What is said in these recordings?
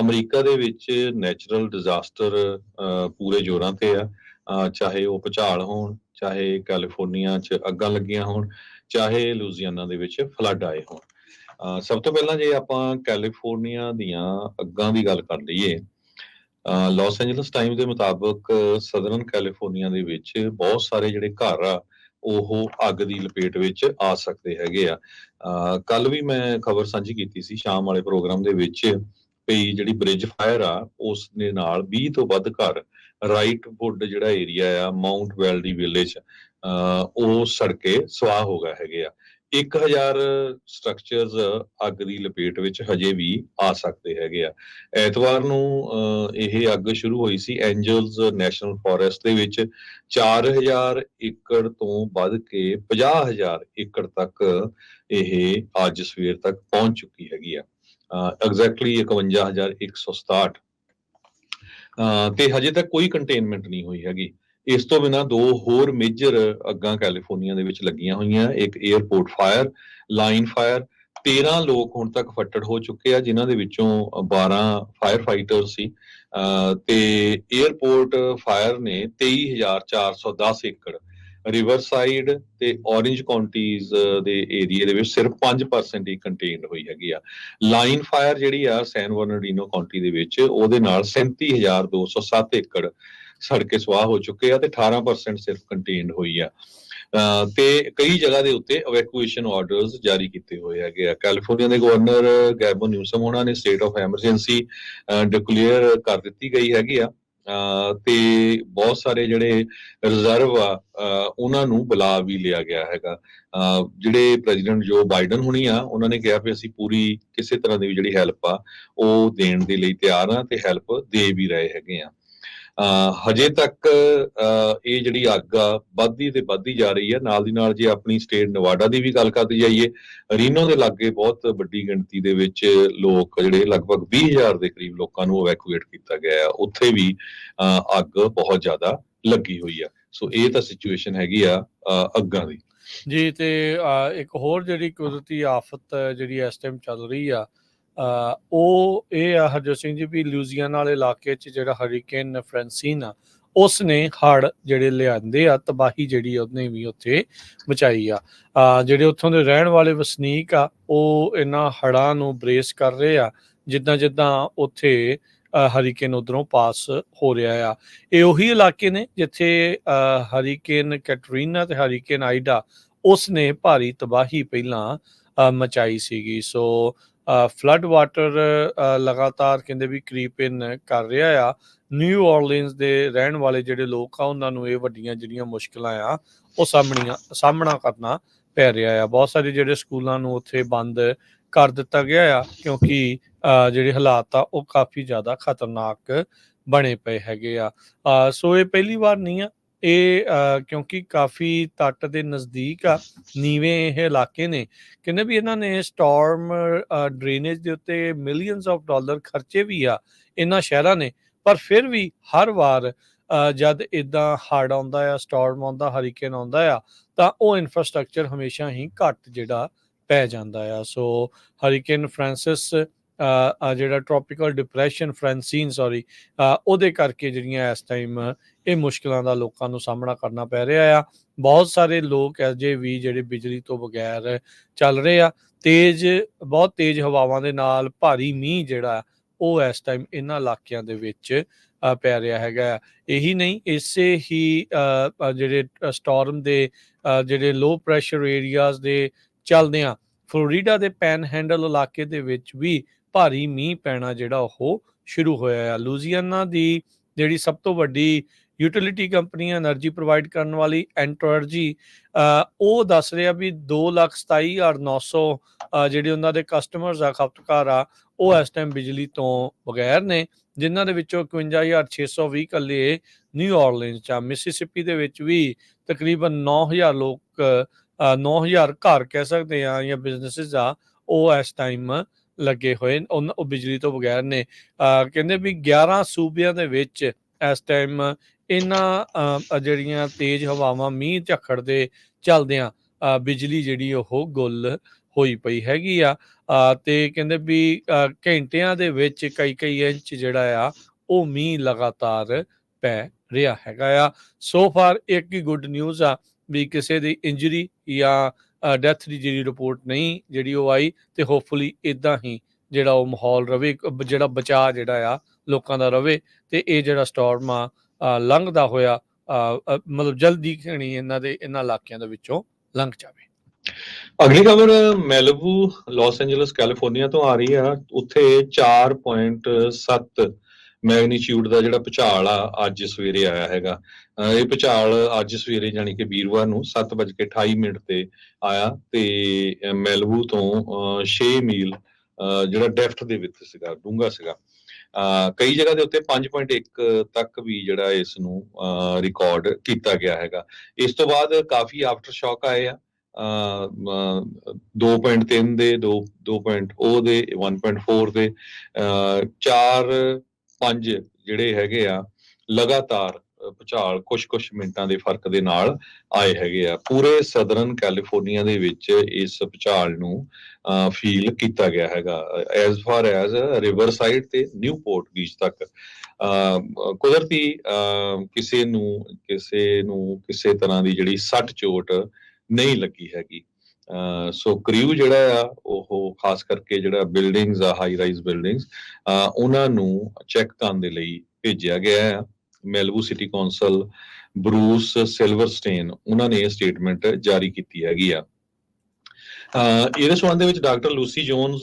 America ਦੇ ਵਿੱਚ natural disaster ਪੂਰੇ ਜ਼ੋਰਾਂ ਤੇ ਆ। ਚਾਹੇ ਉਹ ਭੁਚਾਲ ਹੋਣ, ਚਾਹੇ ਕੈਲੀਫੋਰਨੀਆ 'ਚ ਅੱਗਾਂ ਲੱਗੀਆਂ ਹੋਣ, ਚਾਹੇ ਲੂਜ਼ੀਆਨਾ ਦੇ ਵਿੱਚ ਫਲੱਡ ਆਏ ਹੋਣ। ਸਭ ਤੋਂ ਪਹਿਲਾਂ ਜੇ ਆਪਾਂ ਕੈਲੀਫੋਰਨੀਆ ਦੀਆਂ ਅੱਗਾਂ ਦੀ ਗੱਲ ਕਰ ਲਈਏ ਲਾਸ ਐਂਜਲਸ ਟਾਈਮ ਦੇ ਮੁਤਾਬਕ ਸਦਰਨ ਕੈਲੀਫੋਰਨੀਆ ਦੇ ਵਿੱਚ ਬਹੁਤ ਸਾਰੇ ਜਿਹੜੇ ਘਰ ਆ, ਉਹ ਅੱਗ ਦੀ ਲਪੇਟ ਵਿੱਚ ਆ ਸਕਦੇ ਹੈਗੇ ਆ। ਕੱਲ ਵੀ ਮੈਂ ਖਬਰ ਸਾਂਝੀ ਕੀਤੀ ਸੀ, ਸ਼ਾਮ ਵਾਲੇ ਪ੍ਰੋਗਰਾਮ ਦੇ ਵਿੱਚ ਪਈ ਜਿਹੜੀ ਬ੍ਰਿਜ ਫਾਇਰ ਆ ਉਸ ਦੇ ਨਾਲ 20 ਤੋਂ ਵੱਧ ਘਰ ਰਾਈਟ ਵੁੱਡ ਜਿਹੜਾ ਏਰੀਆ ਆ ਮਾਉਂਟ ਵੈਲਡੀ ਵਿਲੇਜ ਉਹ ਸੜਕੇ ਸਵਾਹ ਹੋ ਗਏ ਹੈਗੇ ਆ। 1000 ਸਟਰਕਚਰਸ ਅੱਗ ਦੀ ਲਪੇਟ ਵਿੱਚ ਹਜੇ ਵੀ ਆ ਸਕਦੇ ਹੈਗੇ ਆ। ਐਤਵਾਰ ਨੂੰ ਅਹ, ਇਹ ਅੱਗ ਸ਼ੁਰੂ ਹੋਈ ਸੀ ਐਂਜਲਸ ਨੈਸ਼ਨਲ ਫੋਰੈਸਟ ਦੇ ਵਿੱਚ। 4000 ਏਕੜ ਤੋਂ ਵੱਧ ਕੇ 50000 ਏਕੜ ਤੱਕ ਇਹ ਅੱਜ ਸਵੇਰ ਤੱਕ ਪਹੁੰਚ ਚੁੱਕੀ ਹੈਗੀ ਆ। ਐਗਜ਼ੈਕਟਲੀ 51167 ਅਹ, ਤੇ ਹਜੇ ਤੱਕ ਕੋਈ ਕੰਟੇਨਮੈਂਟ ਨਹੀਂ ਹੋਈ ਹੈਗੀ। ਇਸ ਤੋਂ ਬਿਨਾ ਦੋ ਹੋਰ ਮੇਜਰ ਅੱਗਾਂ ਕੈਲੀਫੋਰਨੀਆ ਦੇ ਵਿੱਚ ਲੱਗੀਆਂ ਹੋਈਆਂ ਇੱਕ 에ਅਰਪੋਰਟ ਫਾਇਰ ਲਾਈਨ ਫਾਇਰ 13 ਲੋਕ ਹੁਣ ਤੱਕ ਫੱਟੜ ਹੋ ਚੁੱਕੇ ਆ ਜਿਨ੍ਹਾਂ ਦੇ ਵਿੱਚੋਂ 12 ਫਾਇਰ ਫਾਈਟਰ ਸੀ। ਅਹ ਤੇ 에ਅਰਪੋਰਟ ਫਾਇਰ ਨੇ 23410 ਏਕੜ ਰਿਵਰਸਾਈਡ ਤੇ ਔਰੇਂਜ ਕਾਉਂਟੀਜ਼ ਦੇ ਏਰੀਆ ਦੇ ਵਿੱਚ ਸਿਰਫ 5% ਹੀ ਕੰਟੇਨਡ ਹੋਈ ਹੈਗੀ ਆ। ਲਾਈਨ ਫਾਇਰ ਜਿਹੜੀ ਆ ਸੈਨ ਬਰਨਾਰਡੀਨੋ ਕਾਉਂਟੀ ਦੇ ਵਿੱਚ, ਉਹਦੇ ਨਾਲ 37207 ਏਕੜ ਸੜਕੇ ਸਵਾਹ ਹੋ ਚੁੱਕੇ ਆ ਤੇ 18% ਸਿਰਫ ਕੰਟੇਨਡ ਹੋਈ ਆ। ਤੇ ਕਈ ਜਗ੍ਹਾ ਦੇ ਉੱਤੇ ਇਵੈਕੂਏਸ਼ਨ ਆਰਡਰਸ ਜਾਰੀ ਕੀਤੇ ਹੋਏ ਹੈਗੇ ਆ। ਕੈਲੀਫੋਰਨੀਆ ਦੇ ਗਵਰਨਰ ਗੈਬੋ ਨਿਊਸਮ ਉਹਨਾਂ ਨੇ ਸਟੇਟ ਆਫ ਐਮਰਜੈਂਸੀ ਡਿਕਲੇਅਰ ਕਰ ਦਿੱਤੀ ਗਈ ਹੈਗੀ ਆ। ਤੇ ਬਹੁਤ ਸਾਰੇ ਜਿਹੜੇ ਰਿਜ਼ਰਵ ਆ ਉਹਨਾਂ ਨੂੰ ਬੁਲਾ ਵੀ ਲਿਆ ਗਿਆ ਹੈਗਾ। ਅਹ ਜਿਹੜੇ ਪ੍ਰੈਜ਼ੀਡੈਂਟ ਜੋ ਬਾਈਡਨ ਹੁਣੀ ਆ, ਉਹਨਾਂ ਨੇ ਕਿਹਾ ਵੀ ਅਸੀਂ ਪੂਰੀ ਕਿਸੇ ਤਰ੍ਹਾਂ ਦੀ ਵੀ ਜਿਹੜੀ ਹੈਲਪ ਆ, ਉਹ ਦੇਣ ਦੇ ਲਈ ਤਿਆਰ ਆ ਤੇ ਹੈਲਪ ਦੇ ਵੀ ਰਹੇ ਹੈਗੇ ਆ। ਹਜੇ ਤੱਕ ਇਹ ਜਿਹੜੀ ਅੱਗ ਆ, ਵੱਧਦੀ ਤੇ ਵੱਧਦੀ ਜਾ ਰਹੀ ਹੈ। ਨਾਲ ਦੀ ਨਾਲ ਜੇ ਆਪਣੀ ਸਟੇਟ ਨਵਾਡਾ ਦੀ ਵੀ ਗੱਲ ਕਰਦੇ ਜਾਈਏ, ਰੀਨੋ ਦੇ ਲਾਗੇ ਬਹੁਤ ਵੱਡੀ ਗਿਣਤੀ ਦੇ ਵਿੱਚ ਲੋਕ, ਜਿਹੜੇ ਲਗਭਗ 20000 ਦੇ ਕਰੀਬ ਲੋਕਾਂ ਨੂੰ ਇਵੈਕੂਏਟ ਕੀਤਾ ਗਿਆ ਆ। ਉੱਥੇ ਵੀ, ਅਹ ਅੱਗ ਬਹੁਤ ਜ਼ਿਆਦਾ ਲੱਗੀ ਹੋਈ ਆ। ਸੋ ਇਹ ਤਾਂ ਸਿਚੁਏਸ਼ਨ ਹੈਗੀ ਆ ਅੱਗਾਂ ਦੀ। ਜੀ, ਤੇ ਇੱਕ ਹੋਰ ਜਿਹੜੀ ਕੁਦਰਤੀ ਆਫਤ ਜਿਹੜੀ ਇਸ ਟਾਈਮ ਚੱਲ ਰਹੀ ਆ ਉਹ ਇਹ ਆ ਹਰਜੋਤ ਸਿੰਘ ਜੀ ਵੀ ਲੂਜ਼ੀਆਨਾ ਵਾਲੇ ਇਲਾਕੇ 'ਚ ਜਿਹੜਾ ਹਰੀਕੇਨ ਫ੍ਰੈਂਸੀਨ ਆ ਉਸ ਨੇ ਹੜ ਜਿਹੜੇ ਲਿਆਂਦੇ ਆ ਤਬਾਹੀ ਜਿਹੜੀ ਉਹਨੇ ਵੀ ਉੱਥੇ ਮਚਾਈ ਆ। ਜਿਹੜੇ ਉੱਥੋਂ ਦੇ ਰਹਿਣ ਵਾਲੇ ਵਸਨੀਕ ਆ ਉਹ ਇਹਨਾਂ ਹੜਾਂ ਨੂੰ ਬ੍ਰੇਸ ਕਰ ਰਹੇ ਆ ਜਿੱਦਾਂ ਜਿੱਦਾਂ ਉੱਥੇ ਹਰੀਕੇਨ ਉਧਰੋਂ ਪਾਸ ਹੋ ਰਿਹਾ ਆ। ਇਹ ਉਹੀ ਇਲਾਕੇ ਨੇ ਜਿੱਥੇ ਅ, ਹਰੀਕੇਨ ਕੈਟਰੀਨਾ ਤੇ ਹਰੀਕੇਨ ਆਈਡਾ ਉਸ ਨੇ ਭਾਰੀ ਤਬਾਹੀ ਪਹਿਲਾਂ ਅ, ਮਚਾਈ ਸੀਗੀ। ਸੋ ਫਲੱਡ ਵਾਟਰ ਲਗਾਤਾਰ ਕਹਿੰਦੇ ਵੀ ਕ੍ਰੀਪ ਇਨ ਕਰ ਰਿਹਾ ਆ। ਨਿਊ ਔਰਲੀਨਸ ਦੇ ਰਹਿਣ ਵਾਲੇ ਜਿਹੜੇ ਲੋਕ ਆ, ਉਹਨਾਂ ਨੂੰ ਇਹ ਵੱਡੀਆਂ ਜਿਹੜੀਆਂ ਮੁਸ਼ਕਲਾਂ ਆ, ਉਹ ਸਾਹਮਣੀਆਂ, ਸਾਹਮਣਾ ਕਰਨਾ ਪੈ ਰਿਹਾ ਆ। ਬਹੁਤ ਸਾਰੇ ਜਿਹੜੇ ਸਕੂਲਾਂ ਨੂੰ ਉੱਥੇ ਬੰਦ ਕਰ ਦਿੱਤਾ ਗਿਆ ਆ, ਕਿਉਂਕਿ ਜਿਹੜੇ ਹਾਲਾਤ ਆ, ਉਹ ਕਾਫੀ ਜ਼ਿਆਦਾ ਖਤਰਨਾਕ ਬਣੇ ਪਏ ਹੈਗੇ ਆ। ਸੋ ਇਹ ਪਹਿਲੀ ਵਾਰ ਨਹੀਂ ਆ ਇਹ ਕਿਉਂਕਿ ਕਾਫੀ ਤੱਟ ਦੇ ਨਜ਼ਦੀਕ ਆ, ਨੀਵੇਂ ਇਹ ਇਲਾਕੇ ਨੇ, ਕਹਿੰਦੇ ਵੀ ਇਹਨਾਂ ਨੇ ਸਟਾਰਮ ਡਰੇਨੇਜ ਦੇ ਉੱਤੇ ਮਿਲੀਅਨਸ ਆਫ ਡਾਲਰ ਖਰਚੇ ਵੀ ਆ ਇਹਨਾਂ ਸ਼ਹਿਰਾਂ ਨੇ, ਪਰ ਫਿਰ ਵੀ ਹਰ ਵਾਰ ਜਦ ਇਦਾਂ ਹੜ ਆਉਂਦਾ ਆ ਸਟਾਰਮ ਆਉਂਦਾ ਹਰੀਕੇਨ ਆਉਂਦਾ ਆ, ਤਾਂ ਉਹ ਇਨਫਰਾਸਟ੍ਰਕਚਰ ਹਮੇਸ਼ਾ ਹੀ ਘੱਟ ਜਿਹੜਾ ਪੈ ਜਾਂਦਾ ਆ ਸੋ ਹਰੀਕੇਨ ਫ੍ਰਾਂਸਿਸ ਜਿਹੜਾ ਟ੍ਰੋਪੀਕਲ ਡਿਪਰੈਸ਼ਨ ਫ੍ਰਾਂਸੀਨ ਸੌਰੀ ਉਹਦੇ ਕਰਕੇ ਜਿਹੜੀਆਂ ਇਸ ਟਾਈਮ ਇਹ ਮੁਸ਼ਕਲਾਂ ਦਾ ਲੋਕਾਂ ਨੂੰ ਸਾਹਮਣਾ ਕਰਨਾ ਪੈ ਰਿਹਾ ਆ ਬਹੁਤ ਸਾਰੇ ਲੋਕ ਅਜੇ ਵੀ ਜਿਹੜੇ ਬਿਜਲੀ ਤੋਂ ਬਗੈਰ ਚੱਲ ਰਹੇ ਆ, ਤੇਜ਼, ਬਹੁਤ ਤੇਜ਼ ਹਵਾਵਾਂ ਦੇ ਨਾਲ ਭਾਰੀ ਮੀਂਹ ਜਿਹੜਾ, ਉਹ ਇਸ ਟਾਈਮ ਇਹਨਾਂ ਇਲਾਕਿਆਂ ਦੇ ਵਿੱਚ ਪੈ ਰਿਹਾ ਹੈਗਾ ਆ। ਇਹੀ ਨਹੀਂ, ਇਸੇ ਹੀ ਜਿਹੜੇ ਸਟਾਰਮ ਦੇ ਜਿਹੜੇ ਲੋ ਪ੍ਰੈਸ਼ਰ ਏਰੀਆਜ਼ ਦੇ ਚੱਲਦਿਆਂ ਫਲੋਰੀਡਾ ਦੇ ਪੈਨ ਹੈਂਡਲ ਇਲਾਕੇ ਦੇ ਵਿੱਚ ਵੀ ਭਾਰੀ ਮੀਂਹ ਪੈਣਾ ਜਿਹੜਾ ਉਹ ਸ਼ੁਰੂ ਹੋਇਆ ਹੈ ਲੂਜ਼ੀਆਨਾ ਦੀ ਜਿਹੜੀ ਸਭ ਤੋਂ ਵੱਡੀ ਯੂਟਿਲਿਟੀ ਕੰਪਨੀ એનર્ਜੀ ਪ੍ਰੋਵਾਈਡ ਕਰਨ ਵਾਲੀ ਐਂਟਰਜੀ ਉਹ ਦੱਸ ਰਿਹਾ ਵੀ 227900 ਜਿਹੜੇ ਉਹਨਾਂ ਦੇ ਕਸਟਮਰਸ ਆ ਖਪਤਕਾਰ ਆ, ਉਹ ਇਸ ਟਾਈਮ ਬਿਜਲੀ ਤੋਂ ਬਗੈਰ ਨੇ, ਜਿਨ੍ਹਾਂ ਦੇ ਵਿੱਚੋਂ 51620 ਕੱਲੇ ਨਿਊ ਆਰਲਿਨਸ ਚ ਮਿਸਿਸਿਪੀ ਦੇ ਵਿੱਚ ਵੀ ਤਕਰੀਬਨ 9000 ਲੋਕ 9000 ਘਰ ਕਹਿ ਸਕਦੇ ਆ ਜਾਂ ਬਿਜ਼ਨੈਸਸ ਆ, ਉਹ ਇਸ ਟਾਈਮ ਲੱਗੇ ਹੋਏ ਉਹਨਾਂ ਉਹ ਬਿਜਲੀ ਤੋਂ ਬਗੈਰ ਨੇ। ਕਹਿੰਦੇ ਵੀ 11 ਸੂਬਿਆਂ ਦੇ ਵਿੱਚ ਇਸ ਟਾਈਮ ਇਹਨਾਂ ਜਿਹੜੀਆਂ ਤੇਜ਼ ਹਵਾਵਾਂ ਮੀਂਹ ਝੱਖੜ ਦੇ ਚੱਲਦਿਆਂ ਬਿਜਲੀ ਜਿਹੜੀ ਉਹ ਗੁੱਲ ਹੋਈ ਪਈ ਹੈਗੀ ਆ। ਅ, ਤੇ ਕਹਿੰਦੇ ਵੀ ਘੰਟਿਆਂ ਦੇ ਵਿੱਚ ਕਈ ਕਈ ਇੰਚ ਜਿਹੜਾ ਆ ਉਹ ਮੀਂਹ ਲਗਾਤਾਰ ਪੈ ਰਿਹਾ ਹੈਗਾ ਆ। ਸੋ ਫਾਰ ਇੱਕ ਹੀ ਗੁੱਡ ਨਿਊਜ਼ ਆ ਵੀ ਕਿਸੇ ਦੀ ਇੰਜਰੀ ਜਾਂ ਡੈਥ ਦੀ ਜਿਹੜੀ ਰਿਪੋਰਟ ਨਹੀਂ ਜਿਹੜੀ ਉਹ ਆਈ ਤੇ ਹੋਪਫੁਲੀ ਇਦਾਂ ਹੀ ਜਿਹੜਾ ਉਹ ਮਾਹੌਲ ਰਵੇ, ਇੱਕ ਜਿਹੜਾ ਬਚਾ ਜਿਹੜਾ ਆ ਲੋਕਾਂ ਦਾ ਰਵੇ ਤੇ ਇਹ ਜਿਹੜਾ ਸਟਾਰਮ ਆ ਲੰਘਦਾ ਹੋਇਆ ਮਤਲਬ ਜਲਦੀ ਖਣੀ ਇਹਨਾਂ ਦੇ ਇਹਨਾਂ ਇਲਾਕਿਆਂ ਦੇ ਵਿੱਚੋਂ ਲੰਘ ਜਾਵੇ। ਅਗਲੀ ਖਬਰ ਮੈਲਬੂ, ਲਾਸ ਐਂਜਲਸ, ਕੈਲੀਫੋਰਨੀਆ ਤੋਂ ਆ ਰਹੀ ਆ। ਉੱਥੇ 4.7 ਮੈਗਨੀਚਿਊਡ ਦਾ ਜਿਹੜਾ ਭੁਚਾਲ ਆ ਅੱਜ ਸਵੇਰੇ ਆਇਆ ਹੈਗਾ। ਇਹ ਭੁਚਾਲ ਅੱਜ ਸਵੇਰੇ ਜਾਨੀ ਕਿ ਵੀਰਵਾਰ ਨੂੰ 7:28 ਮਿੰਟ ਤੇ ਆਇਆ ਤੇ ਅਹ ਮੈਲਬੂ ਤੋਂ 6 ਮੀਲ ਜਿਹੜਾ ਡੈਫਟ ਦੇ ਵਿੱਚ ਸੀਗਾ ਡੂੰਘਾ ਸੀਗਾ। ਕਈ ਜਗ੍ਹਾ ਦੇ ਉੱਤੇ 5.1 ਤੱਕ ਵੀ ਜਿਹੜਾ ਇਸ ਨੂੰ ਰਿਕਾਰਡ ਕੀਤਾ ਗਿਆ ਹੈਗਾ। ਇਸ ਤੋਂ ਬਾਅਦ ਕਾਫੀ ਆਫਟਰ ਸ਼ੌਕ ਆਏ ਆ। ਅਹ, ਅਹ, 2.3 ਦੇ 2 2.0 ਦੇ 1.4 ਦੇ। ਅਹ, 4 ਪੰਜ ਜਿਹੜੇ ਹੈਗੇ ਆ ਲਗਾਤਾਰ ਅਹ, ਭੁਚਾਲ ਕੁਝ-ਕੁਝ ਮਿੰਟਾਂ ਦੇ ਫ਼ਰਕ ਦੇ ਨਾਲ ਆਏ ਹੈਗੇ ਆ। ਪੂਰੇ ਸਦਰਨ ਕੈਲੀਫੋਰਨੀਆ ਦੇ ਵਿੱਚ ਇਸ ਭੁਚਾਲ ਨੂੰ ਫੀਲ ਕੀਤਾ ਗਿਆ ਹੈਗਾ। As far as river side ਤੇ ਨਿਊਪੋਰਟ ਬੀਚ ਤੱਕ ਅਹ, ਕੁਦਰਤੀ ਅਹ, ਕਿਸੇ ਨੂੰ ਕਿਸੇ ਨੂੰ ਕਿਸੇ ਤਰ੍ਹਾਂ ਦੀ ਜਿਹੜੀ ਸੱਟ ਚੋਟ ਨਹੀਂ ਲੱਗੀ ਹੈਗੀ। ਸੋ ਕ੍ਰਿਊ ਜਿਹੜਾ ਆ, ਉਹ ਖਾਸ ਕਰਕੇ ਜਿਹੜਾ ਬਿਲਡਿੰਗਸ ਆ ਹਾਈ ਰਾਈਜ਼ ਬਿਲਡਿੰਗਸ ਉਹਨਾਂ ਨੂੰ ਚੈੱਕ ਕਰਨ ਦੇ ਲਈ ਭੇਜਿਆ ਗਿਆ ਆ। Malibu city council Bruce Silverstein ਉਹਨਾਂ ਨੇ ਇਹ ਸਟੇਟਮੈਂਟ ਜਾਰੀ ਕੀਤੀ ਹੈਗੀ ਆ। ਅਹ, ਇਹਦੇ ਸੰਬੰਧ ਵਿੱਚ ਡਾਕਟਰ ਲੂਸੀ ਜੋਨਸ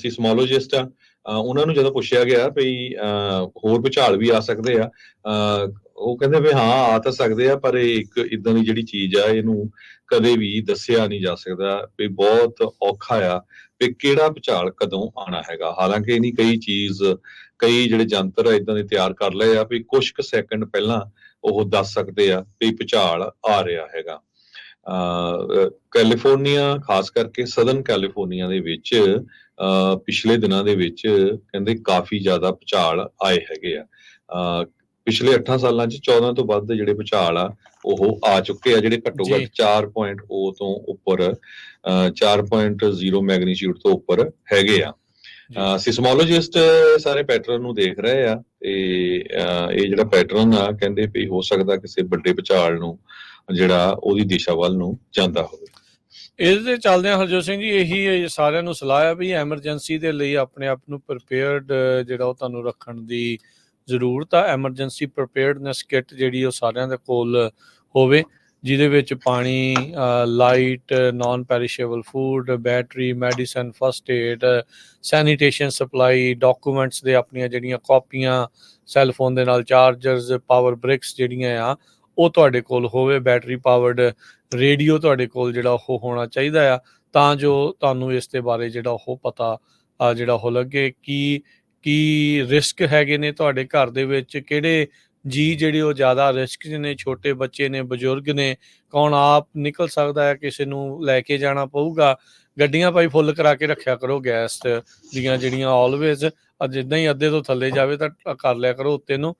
ਸਿਸਮੋਲੋਜਿਸਟ ਆ। ਉਹਨਾਂ ਨੂੰ ਜਦੋਂ ਪੁੱਛਿਆ ਗਿਆ ਵੀ, ਅਹ, ਹੋਰ ਭੁਚਾਲ ਵੀ ਆ ਸਕਦੇ ਆ, ਅਹ ਉਹ ਕਹਿੰਦੇ ਵੀ ਹਾਂ, ਆ ਤਾਂ ਸਕਦੇ ਆ, ਪਰ ਇਹ ਇੱਕ ਇਦਾਂ ਦੀ ਜਿਹੜੀ ਚੀਜ਼ ਆ, ਇਹਨੂੰ ਕਦੇ ਵੀ ਦੱਸਿਆ ਨਹੀਂ ਜਾ ਸਕਦਾ ਵੀ ਬਹੁਤ ਔਖਾ ਆ ਵੀ ਕਿਹੜਾ ਭੁਚਾਲ ਕਦੋਂ ਆਣਾ ਹੈਗਾ। ਹਾਲਾਂਕਿ ਇਹਨੀ ਕਈ ਚੀਜ਼, ਕਈ ਜਿਹੜੇ ਜੰਤਰ ਆ ਇਦਾਂ ਦੇ ਤਿਆਰ ਕਰ ਲਏ ਆ ਵੀ ਕੁਝ ਕੁ ਸੈਕਿੰਡ ਪਹਿਲਾਂ ਉਹ ਦੱਸ ਸਕਦੇ ਆ ਵੀ ਭੁਚਾਲ ਆ ਰਿਹਾ ਹੈਗਾ। ਅਹ ਕੈਲੀਫੋਰਨੀਆ, ਖਾਸ ਕਰਕੇ ਸਦਰਨ ਕੈਲੀਫੋਰਨੀਆ ਦੇ ਵਿੱਚ, ਅਹ, ਪਿਛਲੇ ਦਿਨਾਂ ਦੇ ਵਿੱਚ ਕਹਿੰਦੇ ਕਾਫੀ ਜ਼ਿਆਦਾ ਭੁਚਾਲ ਆਏ ਹੈਗੇ ਆ। ਪਿਛਲੇ 8 ਸਾਲਾਂ 'ਚ 14 ਤੋਂ ਵੱਧ ਜਿਹੜੇ ਭੁਚਾਲ ਆ ਉਹ ਆ ਚੁੱਕੇ ਆ ਜਿਹੜੇ ਘੱਟੋ। ਘੱਟ 4.0 ਤੋਂ ਉੱਪਰ ਅਹ 4.0 ਮੈਗਨੀਟਿਊਡ ਤੋਂ ਉੱਪਰ ਹੈਗੇ ਆ। ਸਿਸਮੋਲੋਜਿਸਟ ਸਾਰੇ ਪੈਟਰਨ ਨੂੰ ਦੇਖ ਰਹੇ ਆ ਤੇ ਇਹ ਜਿਹੜਾ ਪੈਟਰਨ ਆ ਕਹਿੰਦੇ ਵੀ ਹੋ ਸਕਦਾ ਕਿਸੇ ਵੱਡੇ ਭੁਚਾਲ ਨੂੰ ਜਿਹੜਾ ਉਹਦੀ ਦਿਸ਼ਾ ਵੱਲ ਨੂੰ ਜਾਂਦਾ ਹੋਵੇ। ਇਹਦੇ ਚੱਲਦੇ ਹਰਜੋਤ ਸਿੰਘ ਜੀ ਇਹੀ ਸਾਰਿਆਂ ਨੂੰ ਸਲਾਹ ਹੈ ਵੀ ਐਮਰਜੈਂਸੀ ਦੇ ਲਈ ਆਪਣੇ ਆਪ ਨੂੰ ਪ੍ਰਿਪੇਅਰਡ ਜਿਹੜਾ ਉਹ ਤੁਹਾਨੂੰ ਰੱਖਣ ਦੀ ਜ਼ਰੂਰਤ ਆ ਐਮਰਜੈਂਸੀ ਪ੍ਰਿਪੇਅਰਡਨੈਸ ਕਿੱਟ ਜਿਹੜੀ ਉਹ ਸਾਰਿਆਂ ਦੇ ਕੋਲ ਹੋਵੇ, ਜਿਹਦੇ ਵਿੱਚ ਪਾਣੀ light non perishable food battery medicine first aid sanitation supply documents ਦੇ ਆਪਣੀਆਂ ਜਿਹੜੀਆਂ ਕਾਪੀਆਂ ਸੈੱਲ ਫੋਨ ਦੇ ਨਾਲ ਚਾਰਜਰਸ ਪਾਵਰ ਬ੍ਰਿਕਸ ਜਿਹੜੀਆਂ ਆ, ਉਹ ਤੁਹਾਡੇ ਕੋਲ ਹੋਵੇ ਬੈਟਰੀ ਪਾਵਰਡ ਰੇਡੀਓ ਤੁਹਾਡੇ ਕੋਲ ਜਿਹੜਾ ਉਹ ਹੋਣਾ ਚਾਹੀਦਾ ਆ, ਤਾਂ ਜੋ ਤੁਹਾਨੂੰ ਇਸ ਦੇ ਬਾਰੇ ਜਿਹੜਾ ਉਹ ਪਤਾ ਜਿਹੜਾ ਉਹ ਲੱਗੇ ਕਿ ਕੀ ਰਿਸਕ ਹੈਗੇ ਨੇ ਤੁਹਾਡੇ ਘਰ ਦੇ ਵਿੱਚ? ਕਿਹੜੇ ਜੀ ਜਿਹੜੇ ਉਹ ਜ਼ਿਆਦਾ ਰਿਸਕ ਨੇ? ਛੋਟੇ ਬੱਚੇ ਨੇ, ਬਜ਼ੁਰਗ ਨੇ? ਕੌਣ ਆਪ ਨਿਕਲ ਸਕਦਾ ਹੈ, ਕਿਸੇ ਨੂੰ ਲੈ ਕੇ ਜਾਣਾ ਪਊਗਾ? ਗੱਡੀਆਂ ਭਾਈ ਫੁੱਲ ਕਰਾ ਕੇ ਰੱਖਿਆ ਕਰੋ ਗੈਸ ਦੀਆਂ ਜਿਹੜੀਆਂ ਆਲਵੇਜ਼ ਜਿੱਦਾਂ ਹੀ ਅੱਧੇ ਤੋਂ ਥੱਲੇ ਜਾਵੇ ਤਾਂ ਕਰ ਲਿਆ ਕਰੋ ਉੱਤੇ ਨੂੰ।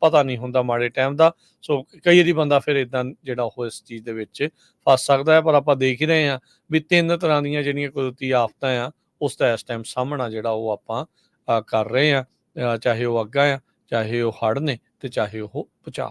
ਪਤਾ ਨਹੀਂ ਹੁੰਦਾ ਮਾੜੇ ਟਾਈਮ ਦਾ। ਸੋ ਕਈ ਵਾਰੀ ਬੰਦਾ ਫਿਰ ਇਦਾਂ ਜਿਹੜਾ ਉਹ ਇਸ ਚੀਜ਼ ਦੇ ਵਿੱਚ ਫਸ ਸਕਦਾ ਹੈ, ਪਰ ਆਪਾਂ ਦੇਖ ਹੀ ਰਹੇ ਹਾਂ ਵੀ ਤਿੰਨ ਤਰ੍ਹਾਂ ਦੀਆਂ ਜਿਹੜੀਆਂ ਕੁਦਰਤੀ ਆਫਤਾਂ ਆ, ਉਸ ਦਾ ਇਸ ਟਾਈਮ ਸਾਹਮਣਾ ਜਿਹੜਾ ਉਹ ਆਪਾਂ ਕਰ ਰਹੇ ਆ ਚਾਹੇ ਉਹ ਅੱਗਾਂ ਆ, ਚਾਹੇ ਉਹ ਹੜ੍ਹ ਨੇ ਤੇ ਚਾਹੇ ਉਹ ਭੁਚਾਲ।